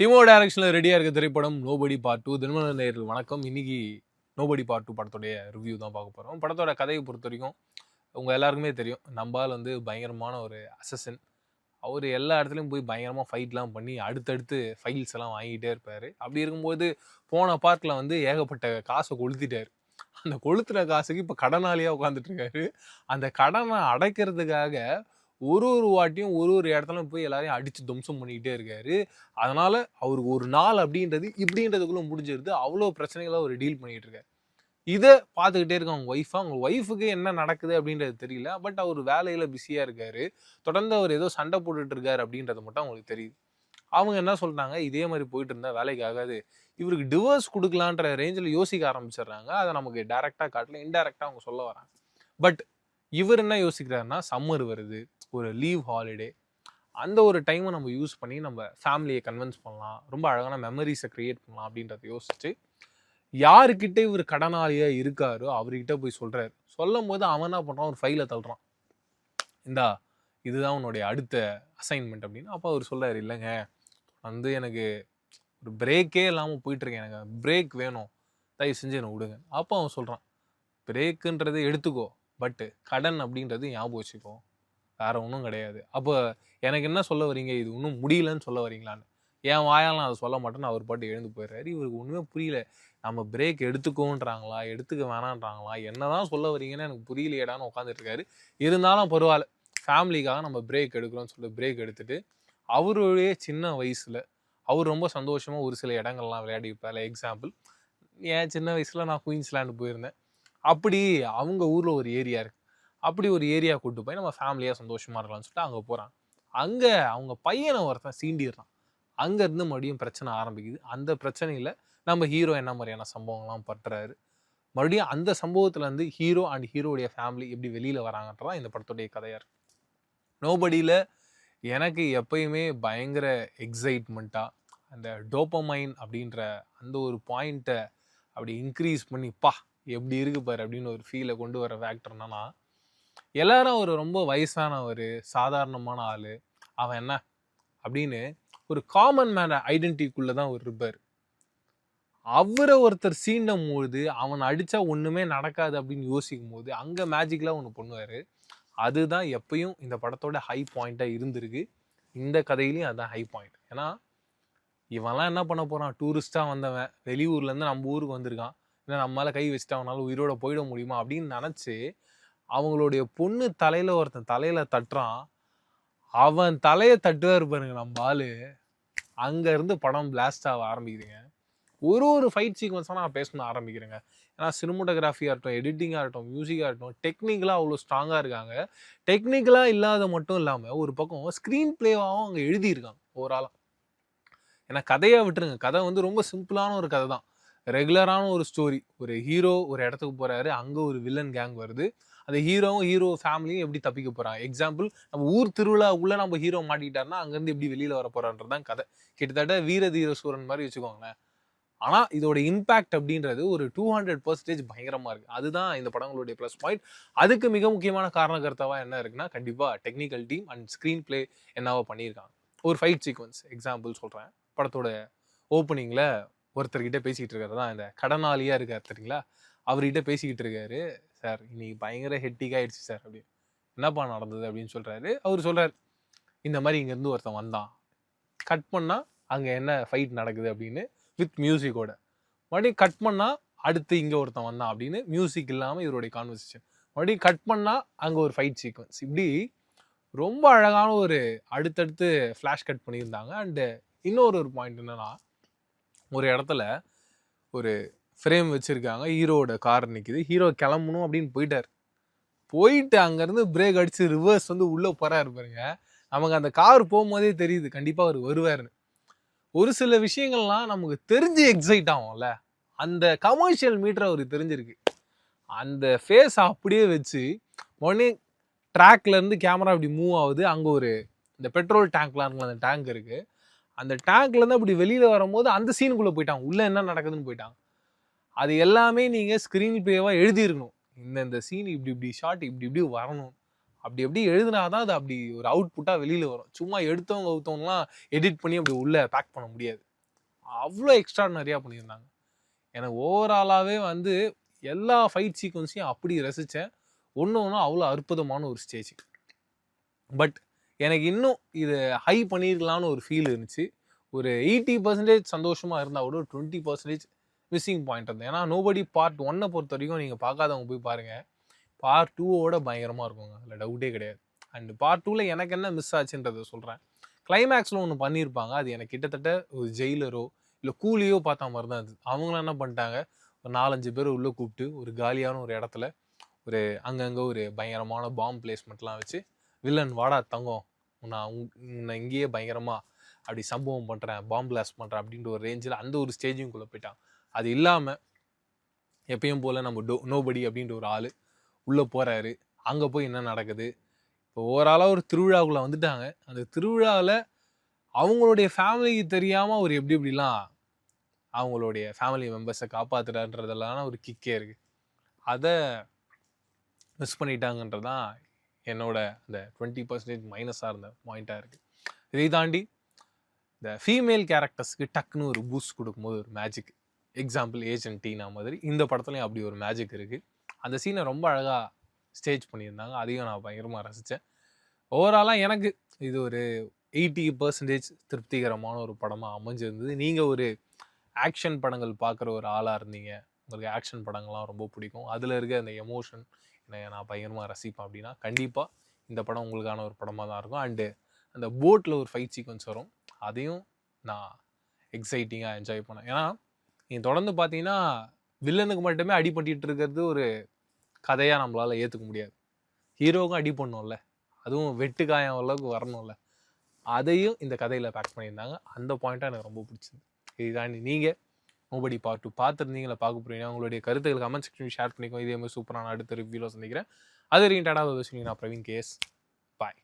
Demo டைரக்ஷனில் ரெடியாக இருக்க திரைப்படம் நோபடி பார்ட் டூ தினமலர் நேரில் வணக்கம். இன்னைக்கு நோபடி பார்ட் டூ படத்துடைய ரிவ்யூ தான் பார்க்க போகிறோம் படத்தோட கதையை பொறுத்த வரைக்கும் உங்கள் எல்லாருக்குமே தெரியும். நம்பால் வந்து பயங்கரமான ஒரு அசசன் அவர் எல்லா இடத்துலையும் போய் பயங்கரமாக ஃபைட்லாம் பண்ணி அடுத்தடுத்து ஃபைல்ஸ் எல்லாம் வாங்கிட்டே இருப்பார். அப்படி இருக்கும்போது போன பார்க்கில் வந்து ஏகப்பட்ட காசை கொளுத்திட்டார். அந்த கொளுத்துற காசுக்கு இப்போ கடனாளியாக உட்காந்துட்டு இருக்காரு. அந்த கடனை அடைக்கிறதுக்காக ஒரு ஒரு வாட்டியும் ஒரு ஒரு இடத்துல போய் எல்லாரையும் அடித்து துவம்சம் பண்ணிக்கிட்டே இருக்காரு. அதனால் அவருக்கு ஒரு நாள் அப்படின்றது இப்படின்றதுக்குள்ள முடிஞ்சிருது. அவ்வளோ பிரச்சனைகளை அவர் டீல் பண்ணிகிட்டு இருக்காரு. இதை பார்த்துக்கிட்டே இருக்க அவங்க ஒய்ஃபா அவங்க ஒய்ஃபுக்கு என்ன நடக்குது அப்படின்றது தெரியல. பட் அவர் வேலையில் பிஸியாக இருக்காரு. தொடர்ந்து அவர் ஏதோ சண்டை போட்டுட்டு இருக்காரு அப்படின்றது மட்டும் அவங்களுக்கு தெரியுது. அவங்க என்ன சொல்கிறாங்க இதே மாதிரி போயிட்டு இருந்தால் வேலைக்கு ஆகாது. இவருக்கு டிவோர்ஸ் கொடுக்கலான்ற ரேஞ்சில் யோசிக்க ஆரம்பிச்சிடுறாங்க. அதை நமக்கு டைரக்டா காட்டல இன்டைரக்டா அவங்க சொல்ல வராங்க. பட் இவர் என்ன யோசிக்கிறாருன்னா சம்மர் வருது. ஒரு லீவ் ஹாலிடே அந்த ஒரு டைமை நம்ம யூஸ் பண்ணி நம்ம ஃபேமிலியை கன்வின்ஸ் பண்ணலாம். ரொம்ப அழகான மெமரிஸை க்ரியேட் பண்ணலாம் அப்படின்றத யோசிச்சு யாருக்கிட்ட இவர் கடனாளியாக இருக்காரோ அவர்கிட்ட போய் சொல்கிறாரு சொல்லும் போது அவன் என்ன பண்ணுறான் ஒரு ஃபைலை தள்ளுறான். இந்தா இதுதான் உன்னுடைய அடுத்த அசைன்மெண்ட் அப்படின்னு அப்போ அவர் சொல்கிறார் இல்லைங்க வந்து எனக்கு ஒரு பிரேக்கே இல்லாமல் போயிட்டுருக்கேன் எனக்கு பிரேக் வேணும். தயவு செஞ்சு என்னை விடுங்க. அப்போ அவன் சொல்கிறான் பிரேக்குன்றது எடுத்துக்கோ பட்டு கடன் அப்படின்றது ஞாபகம் வச்சுக்கோ. வேற ஒன்றும் கிடையாது. அப்போ எனக்கு என்ன சொல்ல வரீங்க இது இன்னும் முடியலன்னு சொல்ல வரீங்களான்னு என் வாயால் அதை சொல்ல மாட்டேன்னு அவர் பாட்டு எழுந்து போயிடுறாரு. இவருக்கு ஒன்றுமே புரியல. நம்ம பிரேக் எடுத்துக்கோன்றாங்களா? எடுத்துக்க வேணான்றாங்களா? என்னதான் சொல்ல வரீங்கன்னு எனக்கு புரியலையேடான்னு உட்காந்துட்டு இருக்காரு இருந்தாலும் பரவாயில்ல. ஃபேமிலிக்காக நம்ம பிரேக் எடுக்கிறோம்னு சொல்லி பிரேக் எடுத்துட்டு அவருடைய சின்ன வயசில் அவர் ரொம்ப சந்தோஷமாக ஒரு சில இடங்கள்லாம் விளையாடி இருப்பார் எக்ஸாம்பிள் என் சின்ன வயசில் நான் குயின்ஸ்லாண்டு போயிருந்தேன். அப்படி அவங்க ஊரில் ஒரு ஏரியா இருக்குது அப்படி ஒரு ஏரியா கூட்டு போய் நம்ம ஃபேமிலியாக சந்தோஷமாக இருக்கலாம்னு சொல்லிட்டு அங்கே போகிறான் அங்கே அவங்க பையனை ஒருத்தன் சீண்டிடுறான். அங்கேருந்து மறுபடியும் பிரச்சனை ஆரம்பிக்குது. அந்த பிரச்சனையில் நம்ம ஹீரோ என்ன மாதிரியான சம்பவங்கள்லாம் பட்டுறாரு மறுபடியும் அந்த சம்பவத்துலேருந்து ஹீரோ அண்ட் ஹீரோடைய ஃபேமிலி எப்படி வெளியில் வராங்கன்றதான் இந்த படத்துடைய கதையாக இருக்கு. நோபடியில் எனக்கு எப்பயுமே பயங்கர எக்ஸைட்மெண்ட்டாக அந்த டோப்பமைன் அப்படின்ற அந்த ஒரு பாயிண்ட்டை அப்படி இன்க்ரீஸ் பண்ணி பா எப்படி இருக்கு பாரு அப்படின்னு ஒரு ஃபீலை கொண்டு வர ஃபேக்டர் என்னன்னா எல்லாரும் ஒரு ரொம்ப வயசானவர் சாதாரணமான ஆள். அவன் என்ன? அப்படின்னு ஒரு காமன் மேன் ஐடென்டிட்டிக்குள்ளே தான் ஒரு இருப்பார். அவரை ஒருத்தர் சீண்டும் பொழுது அவன் அடித்தா ஒன்றுமே நடக்காது அப்படின்னு யோசிக்கும் போது அங்கே மேஜிக்லாம் ஒன்று பண்ணுவார். அதுதான் எப்பயும் இந்த படத்தோட ஹை பாயிண்ட்டாக இருந்திருக்கு. இந்த கதையிலையும் அதுதான் ஹை பாயிண்ட் ஏன்னா இவன்லாம் என்ன பண்ண போகிறான் டூரிஸ்ட்டாக வந்தவன். வெளியூர்லேருந்து நம்ம ஊருக்கு வந்திருக்கான். ஏன்னா நம்மளால் கை வச்சுட்டு அவனால் உயிரோட போயிட முடியுமா அப்படின்னு நினச்சி அவங்களுடைய பொண்ணு தலையில் ஒருத்தன் தலையில் தட்டுறான். அவன் தலையை தட்டுவார் பாருங்க நம்ம ஆளு. அங்கேருந்து படம் பிளாஸ்ட் ஆக ஆரம்பிக்குதுங்க. ஒரு ஒரு ஃபைட் சீக்வன்ஸாக நான் பேசணும் ஆரம்பிக்கிறேங்க. ஏன்னா சினிமோட்டோகிராஃபியாக இருக்கட்டும் எடிட்டிங்காக இருக்கட்டும் மியூசிக்காக இருக்கட்டும் டெக்னிக்கலாக அவ்வளோ ஸ்ட்ராங்காக இருக்காங்க. டெக்னிக்கலாக இல்லாத மட்டும் இல்லாமல் ஒரு பக்கம் ஸ்க்ரீன் பிளேவாகவும் அவங்க எழுதியிருக்காங்க ஓவராலாக ஏன்னா கதையாக விட்டுருங்க. கதை வந்து ரொம்ப சிம்பிளான ஒரு கதை தான் ரெகுலரான ஒரு ஸ்டோரி ஒரு ஹீரோ ஒரு இடத்துக்கு போகிறாரு அங்கே ஒரு வில்லன் கேங் வருது. அந்த ஹீரோவும் ஹீரோ ஃபேமிலியும் எப்படி தப்பிக்க போகிறாங்க எக்ஸாம்பிள் நம்ம ஊர் திருவிழா உள்ளே நம்ம ஹீரோ மாட்டிக்கிட்டாருன்னா அங்கேருந்து எப்படி வெளியில் வர போகிறான்றது தான் கதை. கிட்டத்தட்ட வீர தீர சூரன் மாதிரி வச்சுக்கோங்களேன். ஆனால் இதோட இம்பேக்ட் அப்படின்றது ஒரு டூ ஹண்ட்ரட் பர்சன்டேஜ் பயங்கரமாக இருக்குது அதுதான் இந்த படங்களுடைய ப்ளஸ் பாயிண்ட் அதுக்கு மிக முக்கியமான காரணகர்த்தாவா என்ன இருக்குன்னா கண்டிப்பாக technical team and screen play என்னவோ பண்ணியிருக்காங்க. ஒரு ஃபைட் சீக்வன்ஸ் எக்ஸாம்பிள் சொல்கிறேன் படத்தோட ஓப்பனிங்கில் ஒருத்தர்கிட்ட பேசிக்கிட்டு இருக்காரு தான் இந்த கடனாளியாக இருக்கார் தெரியுங்களா? அவர்கிட்ட பேசிக்கிட்டு இருக்காரு. சார் இன்னைக்கு பயங்கர ஹெட்டிக் ஆயிடுச்சு சார் அப்படி என்னப்பா நடந்தது? அப்படின்னு சொல்கிறாரு அவர் சொல்கிறார் இந்த மாதிரி இங்கேருந்து ஒருத்தன் வந்தான். கட் பண்ணால் அங்கே என்ன ஃபைட் நடக்குது? அப்படின்னு வித் மியூசிக்கோட மறுபடியும் கட் பண்ணால் அடுத்து இங்கே ஒருத்தன் வந்தான் அப்படின்னு மியூசிக் இல்லாமல் இவருடைய கான்வர்சேஷன் மறுபடியும் கட் பண்ணால் அங்கே ஒரு ஃபைட் சீக்வன்ஸ் இப்படி ரொம்ப அழகான ஒரு அடுத்தடுத்து ஃப்ளாஷ் கட் பண்ணியிருந்தாங்க. அண்டு இன்னொரு ஒரு பாயிண்ட் என்னென்னா ஒரு இடத்துல ஒரு ஃப்ரேம் வச்சுருக்காங்க. ஹீரோவோட கார் நிற்கிது ஹீரோ கிளம்பணும் அப்படின்னு போயிட்டார். போயிட்டு அங்கேருந்து பிரேக் அடித்து ரிவர்ஸ் வந்து உள்ளே போகிறாரு பாருங்க. நமக்கு அந்த கார் போகும்போதே தெரியுது. கண்டிப்பாக அவர் வருவாருன்னு. ஒரு சில விஷயங்கள்லாம் நமக்கு தெரிஞ்சு எக்ஸைட் ஆகும்ல. அந்த கமர்ஷியல் மீட்டர் அவருக்கு தெரிஞ்சிருக்கு. அந்த ஃபேஸ் அப்படியே வச்சு உடனே ட்ராக்லேருந்து கேமரா இப்படி மூவ் ஆகுது. அங்கே ஒரு இந்த பெட்ரோல் டேங்க்லாம் இருக்குல்ல அந்த டேங்க் இருக்குது அந்த டேங்க்லேருந்து அப்படி வெளியில் வரும்போது அந்த சீனுக்குள்ளே போயிட்டாங்க. உள்ளே என்ன நடக்குதுன்னு போயிட்டாங்க. அது எல்லாமே நீங்கள் ஸ்க்ரீன் பிளேவாக எழுதியிருக்கணும். இந்த இந்த சீன் இப்படி இப்படி ஷாட் இப்படி இப்படி வரணும். அப்படி எப்படி எழுதுனாதான் அது அப்படி ஒரு அவுட்புட்டாக வெளியில் வரும். சும்மா எடுத்தவங்க ஊத்தவங்கலாம் எடிட் பண்ணி அப்படி உள்ளே பேக் பண்ண முடியாது. அவ்வளோ எக்ஸ்ட்ராடனரியாக பண்ணியிருந்தாங்க. எனக்கு ஓவராலாகவே வந்து எல்லா ஃபைட் சீக்வன்ஸையும் அப்படி ரசித்தேன் ஒன்று ஒன்றும் அவ்வளோ அற்புதமான ஒரு ஸ்டேஜ் பட் எனக்கு இன்னும் இது ஹை பண்ணியிருக்கலாம்னு ஒரு ஃபீல் இருந்துச்சு. ஒரு எயிட்டி பர்சன்டேஜ் சந்தோஷமாக இருந்தால் கூட ஒரு டுவெண்ட்டி பர்சன்டேஜ் மிஸ்ஸிங் பாயிண்ட் இருந்தது. ஏன்னா நோபடி பார்ட் ஒன்னை பொறுத்த வரைக்கும் நீங்கள் பார்க்காதவங்க போய் பாருங்கள் பார்ட் டூவோட பயங்கரமாக இருக்குங்க. அதில் டவுட்டே கிடையாது. அண்ட் பார்ட் டூவில் எனக்கு என்ன மிஸ் ஆச்சுன்றதை சொல்கிறேன் கிளைமேக்ஸில் ஒன்று பண்ணியிருப்பாங்க அது எனக்கு கிட்டத்தட்ட ஒரு ஜெயிலரோ இல்லை கூலியோ பார்த்த மாதிரி தான் அது அவங்களாம் என்ன பண்ணிட்டாங்க? ஒரு நாலஞ்சு பேர் உள்ளே கூப்பிட்டு ஒரு காலியான ஒரு இடத்துல ஒரு அங்கங்கே ஒரு பயங்கரமான பாம்பு பிளேஸ்மெண்ட்லாம் வச்சு வில்லன் வாடா தங்கம் நான் உங் உன்னை இங்கேயே பயங்கரமாக அப்படி சம்பவம் பண்ணுறேன் பாம்பு பிளாஸ்ட் பண்ணுறேன் அப்படின்ற ஒரு ரேஞ்சில் அந்த ஒரு ஸ்டேஜுக்குள்ளே போயிட்டான். அது இல்லாமல் எப்பயும் போல் நம்ம டோ நோபடி அப்படின்ற ஒரு ஆள் உள்ளே போகிறாரு அங்கே போய் என்ன நடக்குது? இப்போ ஓவராலாக ஒரு திருவிழாக்குள்ளே வந்துட்டாங்க. அந்த திருவிழாவில் அவங்களுடைய ஃபேமிலிக்கு தெரியாமல் அவர் எப்படி எப்படிலாம் அவங்களுடைய ஃபேமிலி மெம்பர்ஸை காப்பாற்றுறான்றதெல்லாம் ஒரு கிக்கே இருக்குது அதை மிஸ் பண்ணிட்டாங்கன்றதான் என்னோட அந்த டுவெண்ட்டி பர்சன்டேஜ் மைனஸாக இருந்த பாயிண்ட்டாக இருக்குது இதை தாண்டி இந்த ஃபீமேல் கேரக்டர்ஸ்க்கு டக்குன்னு ஒரு பூஸ்ட் கொடுக்கும்போது ஒரு மேஜிக் எக்ஸாம்பிள் ஏஜென்ட் டீனா மாதிரி இந்த படத்துலையும் அப்படி ஒரு மேஜிக் இருக்குது அந்த சீனை ரொம்ப அழகாக ஸ்டேஜ் பண்ணியிருந்தாங்க. அதையும் நான் பயங்கரமாக ரசித்தேன் ஓவராலாக எனக்கு இது ஒரு எயிட்டி பர்சன்டேஜ் திருப்திகரமான ஒரு படமாக அமைஞ்சிருந்தது. நீங்கள் ஒரு ஆக்ஷன் படங்கள் பார்க்குற ஒரு ஆளாக இருந்தீங்க. உங்களுக்கு ஆக்ஷன் படங்கள்லாம் ரொம்ப பிடிக்கும். அதில் இருக்க அந்த எமோஷன் நான் பயங்கரமாக ரசிப்பேன் அப்படின்னா கண்டிப்பாக இந்த படம் உங்களுக்கான ஒரு படமாக தான் இருக்கும். அண்டு அந்த போட்டில் ஒரு ஃபைட் சீக்வன்ஸ் வரும். அதையும் நான் எக்ஸைட்டிங்காக என்ஜாய் பண்ணேன் ஏன்னா நீங்கள் தொடர்ந்து பார்த்தீங்கன்னா வில்லனுக்கு மட்டுமே அடிபட்டுட்டு இருக்கிறது ஒரு கதையாக நம்மளால் ஏற்றுக்க முடியாது. ஹீரோவுக்கும் அடி பண்ணோம்ல அதுவும் வெட்டுக்காயம் அளவுக்கு வரணும்ல. அதையும் இந்த கதையில் பேக் பண்ணியிருந்தாங்க. அந்த பாயிண்ட்டாக எனக்கு ரொம்ப பிடிச்சது. இதுதான் நீங்கள் நோபடி பார்ட் டூ பார்த்துருந்தீங்களா? பார்க்க போறீங்க உங்களுடைய கருத்துக்கள் கமெண்ட் செக்ஷன் ஷேர் பண்ணிக்கோ இதே மாதிரி சூப்பரான அடுத்த ரிவ்யூவில் சந்திக்கிறேன். அது வரைக்கும் டாடா நான் பிரவீன் கேஸ் பாய்